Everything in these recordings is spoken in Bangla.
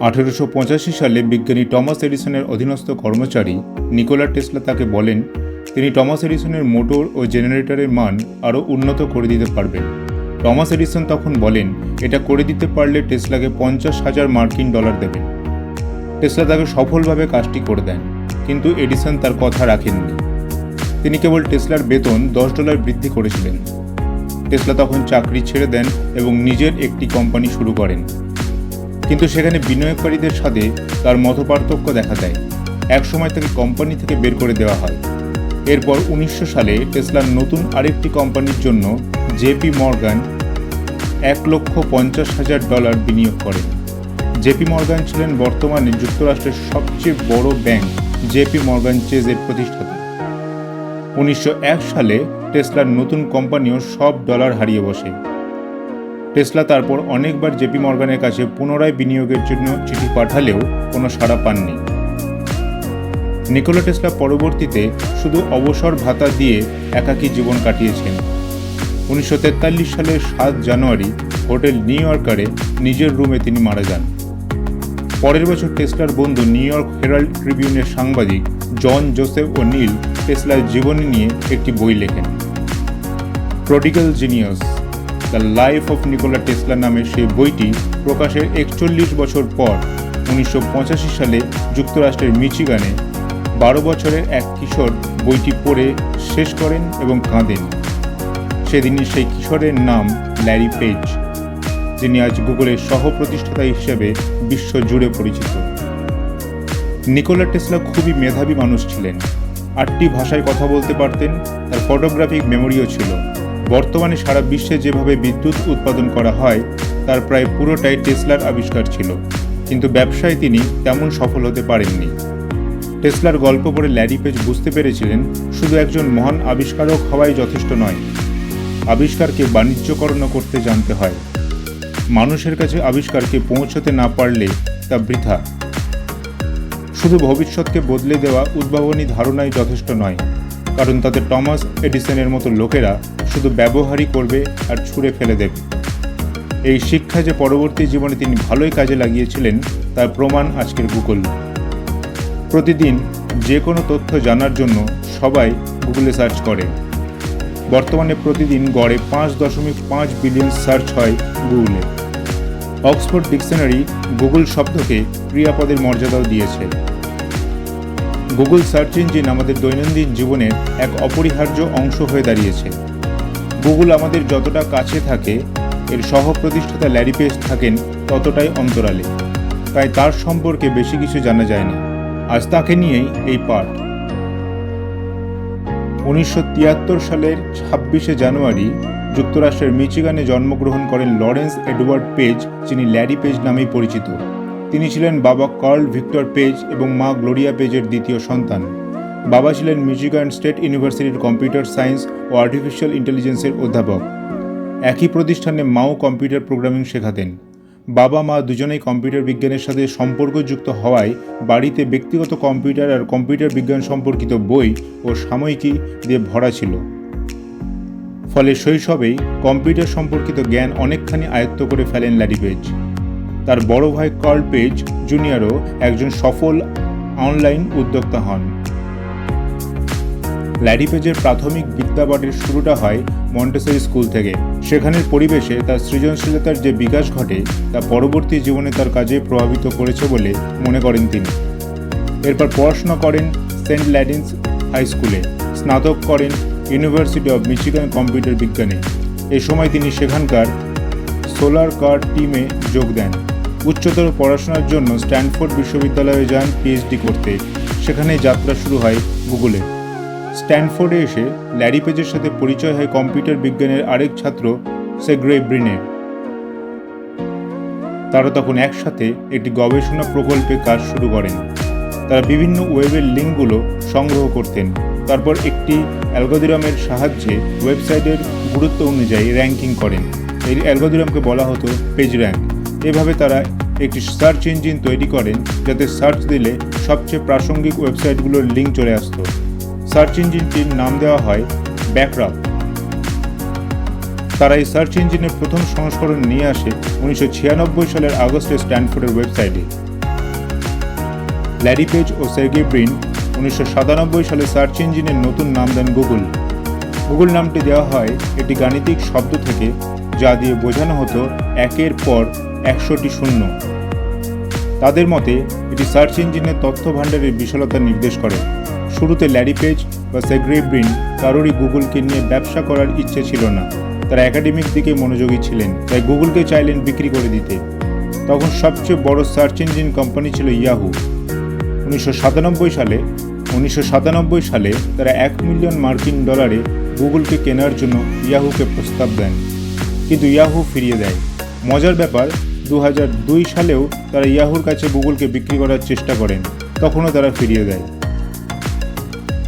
আঠেরোশো পঁচাশি সালে বিজ্ঞানী টমাস এডিসনের অধীনস্থ কর্মচারী নিকোলা টেসলা তাকে বলেন, তিনি টমাস এডিসনের মোটর ও জেনারেটরের মান আরও উন্নত করে দিতে পারবেন। টমাস এডিসন তখন বলেন, এটা করে দিতে পারলে টেসলাকে পঞ্চাশ হাজার মার্কিন ডলার দেবেন। টেসলা তাকে সফলভাবে কাজটি করে দেন, কিন্তু এডিসন তার কথা রাখেননি। তিনি কেবল টেসলার বেতন দশ ডলার বৃদ্ধি করেছিলেন। টেসলা তখন চাকরি ছেড়ে দেন এবং নিজের একটি কোম্পানি শুরু করেন। কিন্তু সেখানে বিনিয়োগকারীদের সাথে তার মতপার্থক্য দেখা দেয়। একসময় তাকে কোম্পানি থেকে বের করে দেওয়া হয়। এরপর উনিশশো সালে টেসলার নতুন আরেকটি কোম্পানির জন্য জেপি মর্গান এক লক্ষ পঞ্চাশ হাজার ডলার বিনিয়োগ করেন জেপি মর্গান ছিলেন বর্তমানে যুক্তরাষ্ট্রের সবচেয়ে বড় ব্যাংক জেপি মর্গান চেজের প্রতিষ্ঠাতা। উনিশশো এক সালে টেসলার নতুন কোম্পানিও সব ডলার হারিয়ে বসে। টেসলা তারপর অনেকবার জেপি মর্গানের কাছে পুনরায় বিনিয়োগের জন্য চিঠি পাঠালেও কোনো সাড়া পাননি। নিকোলা টেসলা পরবর্তীতে শুধু অবসর ভাতা দিয়ে একাকী জীবন কাটিয়েছেন। উনিশশো তেতাল্লিশ সালের সাত জানুয়ারি হোটেল নিউ ইয়র্কারে নিজের রুমে তিনি মারা যান। পরের বছর টেসলার বন্ধু নিউ ইয়র্ক হেরাল্ড ট্রিবিউনের সাংবাদিক জন জোসেফ ও নীল টেসলার জীবনী নিয়ে একটি বই লেখেন। Prodigal genius. The life of Nikola Tesla নামে সেই বইটি প্রকাশের একচল্লিশ বছর পর উনিশশো পঁচাশি সালে যুক্তরাষ্ট্রের মিচিগানে বারো বছরের এক কিশোর বইটি পড়ে শেষ করেন এবং কাঁদেন। সেদিনই সেই কিশোরের নাম ল্যারি পেজ যিনি আজ গুগলের সহ প্রতিষ্ঠাতা হিসেবে বিশ্ব জুড়ে পরিচিত। নিকোলা টেসলা খুবই মেধাবী মানুষ ছিলেন। আটটি ভাষায় কথা বলতে পারতেন, তার ফটোগ্রাফিক মেমোরিও ছিল। বর্তমানে সারা বিশ্বে যেভাবে বিদ্যুৎ উৎপাদন করা হয়, তার প্রায় পুরোটাই টেসলার আবিষ্কার ছিল। কিন্তু ব্যবসায় তিনি তেমন সফল হতে পারেননি। টেসলার গল্প পড়ে ল্যারি পেজ বুঝতে পেরেছিলেন, শুধু একজন মহান আবিষ্কারক হওয়াই যথেষ্ট নয়। আবিষ্কারকে বাণিজ্যকরণ করতে জানতে হয়। মানুষের কাছে আবিষ্কারকে পৌঁছতে না পারলে তা বৃথা। শুধু ভবিষ্যৎকে বদলে দেওয়া উদ্ভাবনী ধারণাই যথেষ্ট নয়। কারণ তাতে টমাস এডিসনের মতো লোকেরা শুধু ব্যবহারই করবে আর ছুঁড়ে ফেলে দেবে। এই শিক্ষা যে পরবর্তী জীবনে তিনি ভালোই কাজে লাগিয়েছিলেন, তার প্রমাণ আজকের গুগল। প্রতিদিন যে কোনো তথ্য জানার জন্য সবাই গুগলে সার্চ করে। বর্তমানে প্রতিদিন গড়ে পাঁচ দশমিক পাঁচ বিলিয়ন সার্চ হয় গুগলে। অক্সফোর্ড ডিকশনারি গুগল শব্দকে ক্রিয়াপদের মর্যাদাও দিয়েছে। গুগল সার্চ ইঞ্জিন আমাদের দৈনন্দিন জীবনের এক অপরিহার্য অংশ হয়ে দাঁড়িয়েছে। গুগল আমাদের যতটা কাছে থাকে, এর সহ প্রতিষ্ঠাতা ল্যারি পেজ থাকেন ততটাই অন্তরালে। তাই তার সম্পর্কে বেশি কিছু জানা যায় না আজ তাকে নিয়েই এই পাঠ। উনিশশো তিয়াত্তর সালের ছাব্বিশে জানুয়ারি যুক্তরাষ্ট্রের মিচিগানে জন্মগ্রহণ করেন লরেন্স এডওয়ার্ড পেজ, যিনি ল্যারি পেজ নামেই পরিচিত। তিনি ছিলেন বাবা কার্ল ভিক্টর পেজ এবং মা গ্লোরিয়া পেজের দ্বিতীয় সন্তান। বাবা ছিলেন মিচিগান স্টেট ইউনিভার্সিটির কম্পিউটার সায়েন্স ও আর্টিফিশিয়াল ইন্টেলিজেন্সের অধ্যাপক। একই প্রতিষ্ঠানে মাও কম্পিউটার প্রোগ্রামিং শেখাতেন। বাবা, মা দুজনেই কম্পিউটার বিজ্ঞানের সাথে সম্পর্কযুক্ত হওয়ায় বাড়িতে ব্যক্তিগত কম্পিউটার আর কম্পিউটার বিজ্ঞান সম্পর্কিত বই ও সাময়িকী দিয়ে ভরা ছিল। ফলে শৈশবেই কম্পিউটার সম্পর্কিত জ্ঞান অনেকখানি আয়ত্ত করে ফেলেন ল্যারি পেজ। তার বড় ভাই কার্ল পেজ জুনিয়রও একজন সফল অনলাইন উদ্যোক্তা হন। ল্যারি পেজের প্রাথমিক বিদ্যাপাঠের শুরুটা হয় মন্টেসরি স্কুল থেকে। সেখানের পরিবেশে তার সৃজনশীলতার যে বিকাশ ঘটে, তা পরবর্তী জীবনে তার কাজে প্রভাবিত করেছে বলে মনে করেন তিনি। এরপর পড়াশোনা করেন সেন্ট ল্যাডিন্স হাই স্কুলে, স্নাতক করেন ইউনিভার্সিটি অব মিচিগান কম্পিউটার বিজ্ঞানে। এ সময় তিনি সেখানকার সোলার কার টিমে যোগ দেন। উচ্চতর পড়াশোনার জন্য স্ট্যানফোর্ড বিশ্ববিদ্যালয়ে যান পিএইচডি করতে। সেখানে যাত্রা শুরু হয় গুগলে। স্ট্যানফোর্ডে এসে ল্যারি পেজের সাথে পরিচয় হয় কম্পিউটার বিজ্ঞানের আরেক ছাত্র সেগ্রে ব্রিনের তারা তখন একসাথে একটি গবেষণা প্রকল্পে কাজ শুরু করেন। তারা বিভিন্ন ওয়েবের লিঙ্কগুলো সংগ্রহ করতেন। তারপর একটি অ্যালগোদিরামের সাহায্যে ওয়েবসাইটের গুরুত্ব অনুযায়ী র্যাঙ্কিং করেন। এই অ্যালগোদিরামকে বলা হতো পেজ র্যাঙ্ক। এভাবে তারা একটি সার্চ ইঞ্জিন তৈরি করেন যাতে সার্চ দিলে সবচেয়ে প্রাসঙ্গিক ওয়েবসাইটগুলোর লিঙ্ক চলে আসতো। সার্চ ইঞ্জিনটির নাম দেওয়া হয় ব্যাকরাপ তারা এই সার্চ ইঞ্জিনের প্রথম সংস্করণ নিয়ে আসে উনিশশো ছিয়ানব্বই সালের আগস্টে স্ট্যানফোর্ডের ওয়েবসাইটে। ল্যারি পেজ ও সের্গি ব্রিন উনিশশো সালে সার্চ ইঞ্জিনের নতুন নাম দেন গুগল। গুগল নামটি দেওয়া হয় একটি গাণিতিক শব্দ থেকে যা দিয়ে বোঝানো হতো একের পর একশোটি শূন্য। তাদের মতে, এটি সার্চ ইঞ্জিনের তথ্য ভাণ্ডারের বিশালতা নির্দেশ করে। শুরুতে ল্যারি পেজ বা সেগ্রে ব্রিন কারোরই গুগলকে নিয়ে ব্যবসা করার ইচ্ছে ছিল না। তারা একাডেমিক দিকে মনোযোগী ছিলেন, তাই গুগলকে চাইলেন বিক্রি করে দিতে। তখন সবচেয়ে বড় সার্চ ইঞ্জিন কোম্পানি ছিল ইয়াহু। উনিশশো সাতানব্বই সালে, উনিশশো সাতানব্বই সালে তারা এক মিলিয়ন মার্কিন ডলারে গুগলকে কেনার জন্য ইয়াহুকে প্রস্তাব দেন। কিন্তু ইয়াহু ফিরিয়ে দেয়। মজার ব্যাপার দু সালেও তারা ইয়াহুর কাছে গুগলকে বিক্রি করার চেষ্টা করেন, তখনও তারা ফিরিয়ে দেয়।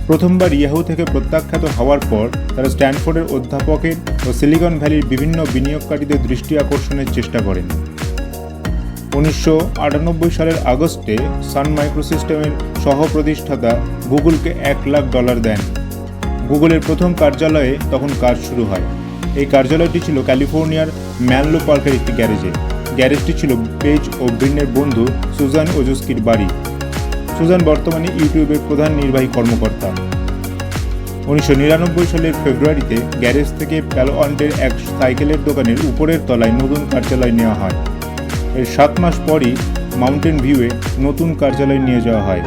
প্রথমবার ইয়াহু থেকে প্রত্যাখ্যাত হওয়ার পর তারা স্ট্যানফোর্ডের অধ্যাপকের ও সিলিকন ভ্যালির বিভিন্ন বিনিয়োগকারীদের দৃষ্টি আকর্ষণের চেষ্টা করেন। উনিশশো আটানব্বই সালের আগস্টে সান মাইক্রোসিস্টেমের সহ প্রতিষ্ঠাতা গুগলকে এক লাখ ডলার দেন। গুগলের প্রথম কার্যালয়ে তখন কাজ শুরু হয়। এই কার্যালয়টি ছিল ক্যালিফোর্নিয়ার ম্যানলো পার্কের একটি গ্যারেজে। গ্যারেজটি ছিল পেজ ও ব্রিনের বন্ধু সুজান ওজস্কির বাড়ি। সুজান বর্তমানে ইউটিউবের প্রধান নির্বাহী কর্মকর্তা। উনিশশো নিরানব্বই সালের ফেব্রুয়ারিতে গ্যারেজ থেকে প্যালোয়ান্টের এক সাইকেলের দোকানের উপরের তলায় নতুন কার্যালয় নেওয়া হয়। এর সাত মাস পরই মাউন্টেন ভিউয়ে নতুন কার্যালয় নিয়ে যাওয়া হয়।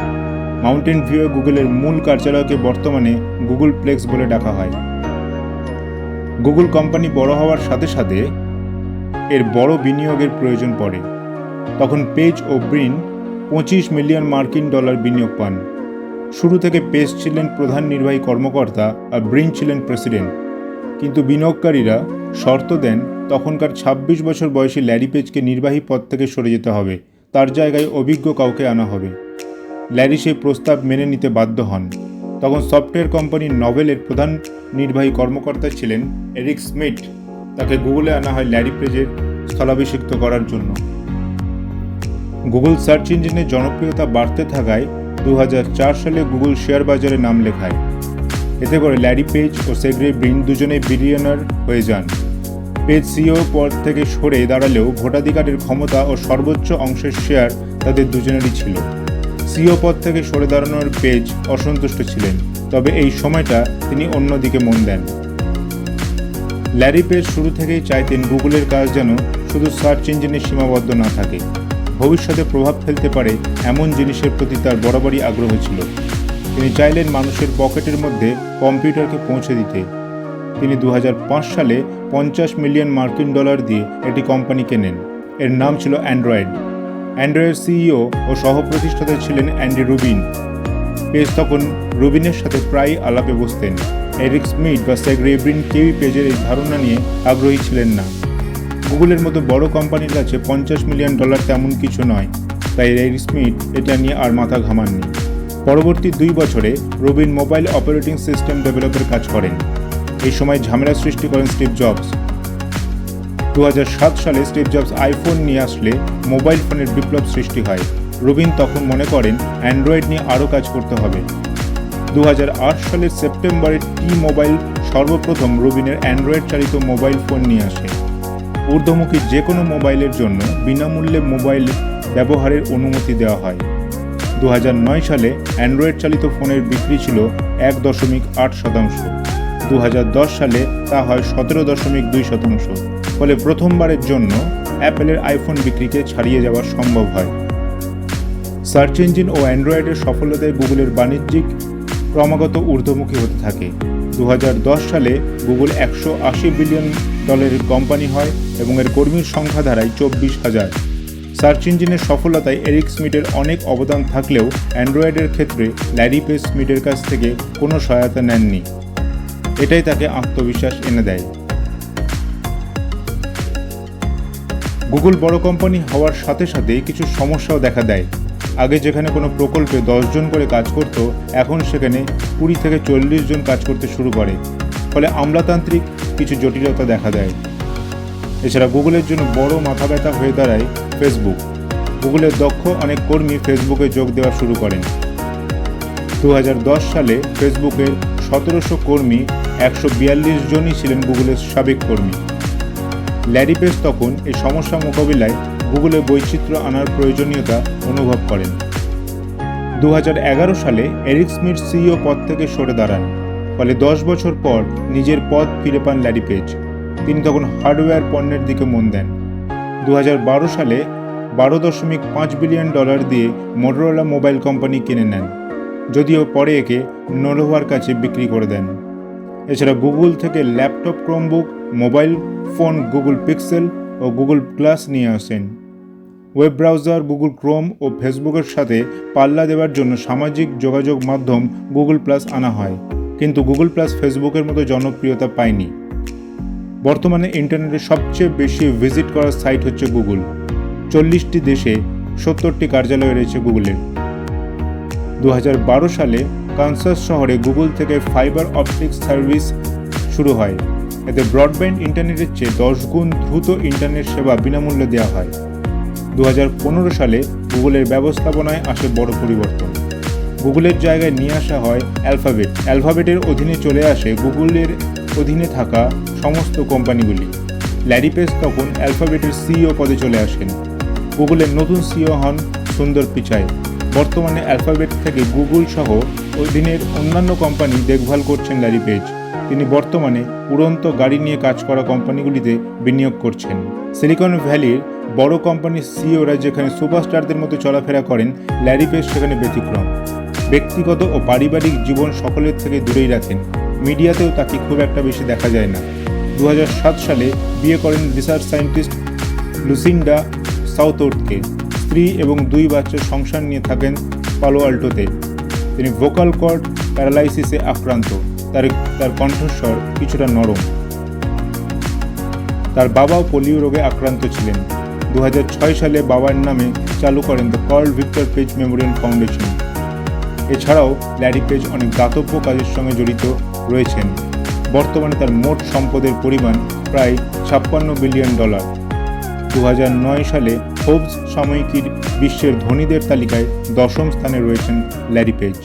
মাউন্টেন ভিউয়ে গুগলের মূল কার্যালয়কে বর্তমানে গুগল প্লেক্স বলে ডাকা হয়। গুগল কোম্পানি বড় হওয়ার সাথে সাথে এর বড় বিনিয়োগের প্রয়োজন পড়ে। তখন পেজ ও ব্রিন পঁচিশ মিলিয়ন মার্কিন ডলার বিনিয়োগ পান। শুরু থেকে পেজ ছিলেন প্রধান নির্বাহী কর্মকর্তা আর ব্রিন ছিলেন প্রেসিডেন্ট। কিন্তু বিনিয়োগকারীরা শর্ত দেন, তখনকার ২৬ বছর বয়সী ল্যারি পেজকে নির্বাহী পদ থেকে সরে যেতে হবে। তার জায়গায় অভিজ্ঞ কাউকে আনা হবে। ল্যারি সেই প্রস্তাব মেনে নিতে বাধ্য হন। তখন সফটওয়্যার কোম্পানি নভেলের প্রধান নির্বাহী কর্মকর্তা ছিলেন এরিক স্মিথ। তাকে গুগলে আনা হয় ল্যারি পেজের স্থলাভিষিক্ত করার জন্য। গুগল সার্চ ইঞ্জিনের জনপ্রিয়তা বাড়তে থাকায় দু হাজার চার সালে গুগল শেয়ার বাজারে নাম লেখায়। এতে করে ল্যারি পেজ ও সেগ্রে ব্রিন দুজনে বিলিয়নার হয়ে যান। পেজ সিও পদ থেকে সরে দাঁড়ালেও ভোটাধিকারের ক্ষমতা ও সর্বোচ্চ অংশের শেয়ার তাদের দুজনেরই ছিল। সিও পদ থেকে সরে দাঁড়ানোর পেজ অসন্তুষ্ট ছিলেন, তবে এই সময়টা তিনি অন্যদিকে মন দেন। ল্যারি পেজ শুরু থেকেই চাইতেন গুগলের কাজ যেন শুধু সার্চ ইঞ্জিনে সীমাবদ্ধ না থাকে। ভবিষ্যতে প্রভাব ফেলতে পারে এমন জিনিসের প্রতি তার বরাবরই আগ্রহ ছিল। তিনি চাইলেন মানুষের পকেটের মধ্যে কম্পিউটারকে পৌঁছে দিতে। তিনি দু হাজার পাঁচ সালে পঞ্চাশ মিলিয়ন মার্কিন ডলার দিয়ে একটি কোম্পানি কেনেন। এর নাম ছিল অ্যান্ড্রয়েড অ্যান্ড্রয়েড সিইও ও সহপ্রতিষ্ঠাতা ছিলেন অ্যান্ডি রুবিন পেজ তখন রুবিনের সাথে প্রায়ই আলাপে বসতেন। এরিক স্মিথ বা সেগ রেব্রিন কেউই পেজের এই ধারণা নিয়ে আগ্রহী ছিলেন না। গুগলের মতো বড় কোম্পানির কাছে পঞ্চাশ মিলিয়ন ডলার তেমন কিছু নয়, তাই এরিক স্মিথ এটা নিয়ে আর মাথা ঘামাননি। পরবর্তী দুই বছরে রবিন মোবাইল অপারেটিং সিস্টেম ডেভেলপের কাজ করেন। এই সময় ঝামেলা সৃষ্টি করেন স্টিভ জবস। দু হাজার সাত সালে স্টিভ জবস আইফোন নিয়ে আসলে মোবাইল ফোনের বিপ্লব সৃষ্টি হয়। রবিন তখন মনে করেন অ্যান্ড্রয়েড নিয়ে আরও কাজ করতে হবে। দু হাজার আট সালের সেপ্টেম্বরে টি মোবাইল সর্বপ্রথম রবিনের অ্যান্ড্রয়েড চালিত মোবাইল ফোন নিয়ে আসে। ঊর্ধ্বমুখী যে কোনো মোবাইলের জন্য বিনামূল্যে মোবাইল ব্যবহারের অনুমতি দেওয়া হয়। দু হাজার নয় সালে অ্যান্ড্রয়েড চালিত ফোনের বিক্রি ছিল এক দশমিক আট শতাংশ। দু হাজার দশ সালে তা হয় সতেরো দশমিক দুই শতাংশ। ফলে প্রথমবারের জন্য অ্যাপেলের আইফোন বিক্রিকে ছাড়িয়ে যাওয়া সম্ভব হয়। সার্চ ইঞ্জিন ও অ্যান্ড্রয়েডের সফলতায় গুগলের বাণিজ্যিক ক্রমাগত ঊর্ধ্বমুখী হতে থাকে। দু হাজার দশ সালে গুগল একশো আশি বিলিয়ন ডলারের কোম্পানি হয় এবং এর কর্মীর সংখ্যা দাঁড়ায় চব্বিশ হাজার। সার্চ ইঞ্জিনের সফলতায় এরিক স্মিথের অনেক অবদান থাকলেও অ্যান্ড্রয়েডের ক্ষেত্রে ল্যারি পেজ স্মিথের কাছ থেকে কোনো সহায়তা নেননি। এটাই তাকে আত্মবিশ্বাস এনে দেয়। গুগল বড় কোম্পানি হওয়ার সাথে সাথে কিছু সমস্যাও দেখা দেয়। আগে যেখানে কোনো প্রকল্পে জন করে কাজ করত, এখন সেখানে কুড়ি থেকে চল্লিশ জন কাজ করতে শুরু করে। ফলে আমলাতান্ত্রিক কিছু জটিলতা দেখা দেয়। এছাড়া গুগলের জন্য বড় মাথা ব্যথা হয়ে দাঁড়ায় ফেসবুক। গুগলের দক্ষ অনেক কর্মী ফেসবুকে যোগ দেওয়া শুরু করেন। দু হাজার দশ সালে ফেসবুকের সতেরোশো কর্মী, একশো বিয়াল্লিশ জনই ছিলেন গুগলের সাবেক কর্মী। ল্যারি পেজ তখন এই সমস্যা মোকাবিলায় গুগলে বৈচিত্র্য আনার প্রয়োজনীয়তা অনুভব করেন। দু হাজার এগারো সালে এরিক স্মিথ সিইও পদ থেকে সরে দাঁড়ান, ফলে দশ বছর পর নিজের পদ ফিরে পান ল্যারি পেজ। তিনি তখন হার্ডওয়্যার পণ্যের দিকে মন দেন। দু হাজার বারো সালে বারো দশমিক পাঁচ বিলিয়ন ডলার দিয়ে মোটরোলা মোবাইল কোম্পানি কিনে নেন, যদিও পরে একে নোভোয়ার কাছে বিক্রি করে দেন। এছাড়া গুগল থেকে laptop, Chromebook, mobile phone, Google Pixel ও গুগল গ্লাস নিয়ে আসেন। ওয়েব ব্রাউজার, গুগল ক্রোম ও ফেসবুকের সাথে পাল্লা দেওয়ার জন্য সামাজিক যোগাযোগ মাধ্যম গুগল প্লাস আনা হয়। কিন্তু গুগল প্লাস ফেসবুকের মতো জনপ্রিয়তা পায়নি। বর্তমানে ইন্টারনেটে সবচেয়ে বেশি ভিজিট করার সাইট হচ্ছে গুগল। চল্লিশটি দেশে সত্তরটি কার্যালয় রয়েছে গুগলের। দু হাজার বারো সালে কানসাস শহরে গুগল থেকে ফাইবার অপটিক্স সার্ভিস শুরু হয়। এতে ব্রডব্যান্ড ইন্টারনেটের চেয়ে দশ গুণ দ্রুত ইন্টারনেট সেবা বিনামূল্যে দেওয়া হয়। দু হাজার পনেরো সালে গুগলের ব্যবস্থাপনায় আসে বড় পরিবর্তন। গুগলের জায়গায় নিয়ে আসা হয় অ্যালফাবেট। অ্যালফাবেটের অধীনে চলে আসে গুগলের অধীনে থাকা সমস্ত কোম্পানিগুলি। ল্যারি পেজ তখন অ্যালফাবেটের সিইও পদে চলে আসেন। গুগলের নতুন সিইও হন সুন্দর পিচাই। বর্তমানে অ্যালফাবেট থেকে গুগল সহ অধীনের অন্যান্য কোম্পানি দেখভাল করছেন ল্যারি পেজ। তিনি বর্তমানে উড়ন্ত গাড়ি নিয়ে কাজ করা কোম্পানিগুলিতে বিনিয়োগ করছেন। সিলিকন ভ্যালির বড় কোম্পানির সিইওরা যেখানে সুপারস্টারদের মতো চলাফেরা করেন, ল্যারি পেজ সেখানে ব্যতিক্রম। ব্যক্তিগত ও পারিবারিক জীবন সকলের থেকে দূরেই রাখেন। মিডিয়াতেও তাকে খুব একটা বেশি দেখা যায় না। দু হাজার সাত সালে বিয়ে করেন রিসার্চ সায়েন্টিস্ট লুসিন্ডা সাউথওর্থকে। স্ত্রী এবং দুই বাচ্চার সংসার নিয়ে থাকেন পালো আল্টোতে। তিনি ভোকাল কর্ড প্যারালাইসিসে আক্রান্ত। তার তার কণ্ঠস্বর কিছুটা নরম। তার বাবাও পোলিও রোগে আক্রান্ত ছিলেন। দু হাজার ছয় সালে বাবার নামে চালু করেন the Carl Victor Page memorial foundation এছাড়াও ল্যারি পেজ অনেক দাতব্য কাজের সঙ্গে জড়িত রয়েছেন। বর্তমানে তার মোট সম্পদের পরিমাণ প্রায় ছাপ্পান্ন বিলিয়ন ডলার। দু হাজার নয় সালে ফোর্বস সাময়িকীর বিশ্বের ধনীদের তালিকায় দশম স্থানে রয়েছেন ল্যারি পেজ